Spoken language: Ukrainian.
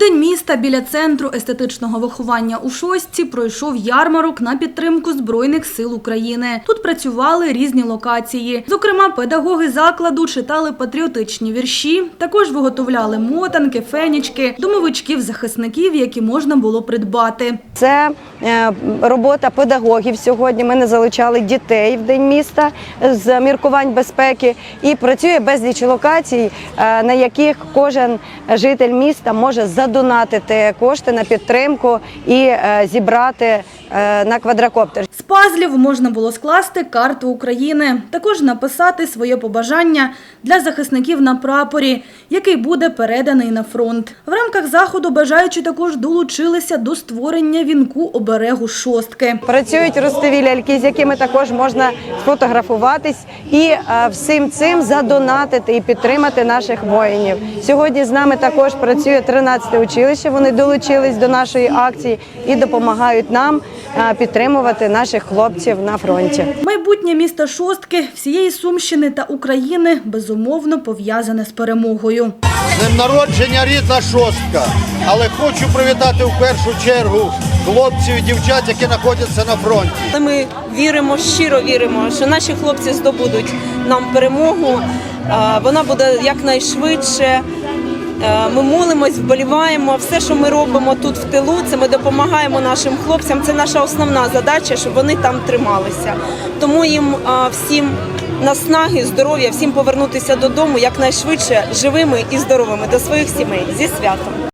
день міста біля центру естетичного виховання у шостці пройшов ярмарок на підтримку Збройних сил України. Тут працювали різні локації. Зокрема, педагоги закладу читали патріотичні вірші, також виготовляли мотанки, фенічки, домовичків захисників, які можна було придбати. Це е, робота педагогів сьогодні. Ми не залучали дітей в день міста з міркувань безпеки і працює безліч локацій, е, на яких кожен житель міста може задонатити кошти на підтримку і е, зібрати на квадрокоптер. З пазлів можна було скласти карту України, також написати своє побажання для захисників на прапорі, який буде переданий на фронт. В рамках заходу бажаючі також долучилися до створення вінку оберегу шостки. Працюють ростові ляльки, з якими також можна сфотографуватись і е, всім цим задонатити і підтримати наших воїнів. Сьогодні з нами також працює 13 училище. Вони долучились до нашої акції і допомагають нам е, підтримувати наших хлопців на фронті. Майбутнє міста шостки всієї Сумщини та України безумовно пов'язане з перемогою. З Днем народження рідна шостка. Але хочу привітати в першу чергу хлопців і дівчат, які знаходяться на фронті. Ми віримо, щиро віримо, що наші хлопці здобудуть нам перемогу. Вона буде якнайшвидше. Е, Ми молимось, вболіваємо. Все, що ми робимо тут в тилу, це ми допомагаємо нашим хлопцям. Це наша основна задача, щоб вони там трималися. Тому їм всім наснаги, здоров'я, всім повернутися додому якнайшвидше живими і здоровими до своїх сімей зі святом.